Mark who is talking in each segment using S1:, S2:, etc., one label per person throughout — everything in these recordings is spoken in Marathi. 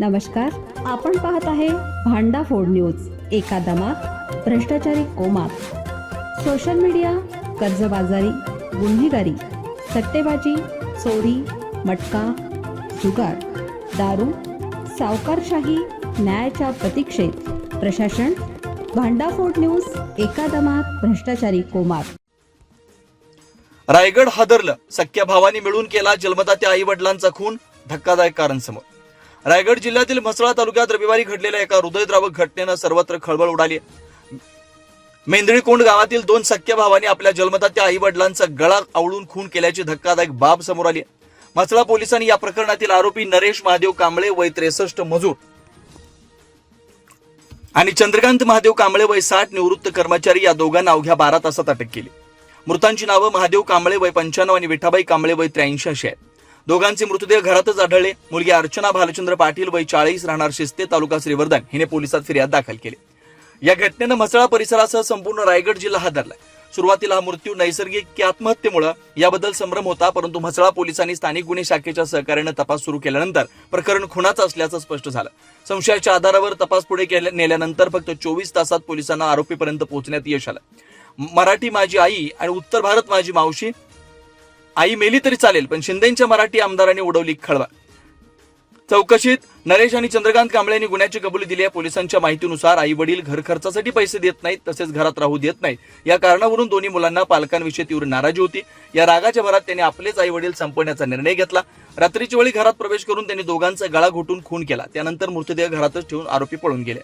S1: नमस्कार आपण पाहत आहे भांडा फोड न्यूज एका दमात भ्रष्टाचारी कोमात. सोशल मीडिया कर्जबाजारी गुन्हेगारी सट्टेबाजी चोरी मटका जुगार दारू सावकारशाही न्यायाच्या प्रतीक्षेत. प्रशासन भांडाफोड न्यूज एका दमात भ्रष्टाचारी कोमात.
S2: रायगड हादरलं. सख्या भावानी मिळून केला जन्मदात्या आई वडिलांचा खून धक्कादायक कारण समोर रायगड जिल्ह्यातील म्हसळा तालुक्यात रविवारी घडलेल्या एका हृदयद्रावक घटनेनं सर्वत्र खळबळ उडाली. मेंदळीकोंड गावातील दोन सख्या भावांनी आपल्या जन्मदात्या आई वडिलांचा गळा आवळून खून केल्याची धक्कादायक बाब समोर आली. म्हसळा पोलिसांनी या प्रकरणातील आरोपी नरेश महादेव कांबळे वय त्रेसष्ट मजूर आणि चंद्रकांत महादेव कांबळे वय साठ निवृत्त कर्मचारी या दोघांना अवघ्या बारा तासात अटक केली. मृतांची नावं महादेव कांबळे वय पंच्याण्णव आणि विठाबाई कांबळे वय त्र्याऐंशी अशी आहेत. दोघांचे मृतदेह घरातच आढळले. मुलगी अर्चना भालचंद्र पाटील वय चाळीस राहणार शिस्ते तालुका श्रीवर्धन. हिने पोलिसात फिर्याद दाखल केली. या घटनेनं म्हसळा परिसरासह संपूर्ण रायगड जिल्हा हादरलाय सुरुवातीला हा मृत्यू नैसर्गिक की आत्महत्येमुळे याबद्दल संभ्रम होता परंतु म्हसळा पोलिसांनी स्थानिक गुन्हे शाखेच्या सहकार्यानं तपास सुरू केल्यानंतर प्रकरण खुनाचं असल्याचं स्पष्ट झालं. संशयाच्या आधारावर तपास पुढे नेल्यानंतर फक्त चोवीस तासात पोलिसांना आरोपीपर्यंत पोहोचण्यात यश आलं. मराठी माझी आई आणि उत्तर भारत माझी मावशी आई मेली तरी चालेल पण शिंदेच्या मराठी आमदारांनी उडवली खळबळ. चौकशीत नरेश आणि चंद्रकांत कांबळे यांनी गुन्ह्याची कबुली दिली आहे. पोलिसांच्या माहितीनुसार आई वडील घर खर्चासाठी पैसे देत नाहीत तसेच घरात राहू देत नाहीत. या कारणावरून दोन्ही मुलांना पालकांविषयी तीव्र नाराजी होती. या रागाच्या भरात त्यांनी आपलेच आई वडील संपवण्याचा निर्णय घेतला. रात्रीच्या वेळी घरात प्रवेश करून त्यांनी दोघांचा गळा घोटून खून केला. त्यानंतर मृतदेह घरातच ठेवून आरोपी पळून गेले.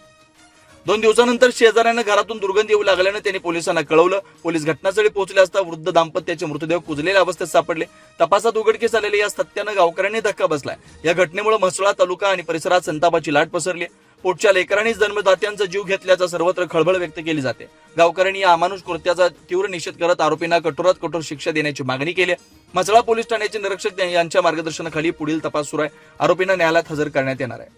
S2: दोन दिवसानंतर शेजाऱ्यांना घरातून दुर्गंधी येऊ लागल्यानं त्यांनी पोलिसांना कळवलं. पोलीस घटनास्थळी पोहोचले असता वृद्ध दाम्पत्याचे मृतदेह कुजलेल्या अवस्थेत सापडले. तपासात उघडकीस आलेल्या या सत्यानं गावकऱ्यांनी धक्का बसलाय. या घटनेमुळे म्हसळा तालुका आणि परिसरात संतापाची लाट पसरली पोटच्या लेकरांनीच जन्मदात्यांचा जीव घेतल्याचा सर्वत्र खळबळ व्यक्त केली जाते. गावकऱ्यांनी या अमानुष कृत्याचा तीव्र निषेध करत आरोपींना कठोरात कठोर शिक्षा देण्याची मागणी केली म्हसळा पोलीस ठाण्याचे निरीक्षक यांच्या मार्गदर्शनाखाली पुढील तपास सुरू आहे. आरोपींना न्यायालयात हजर करण्यात येणार आहे.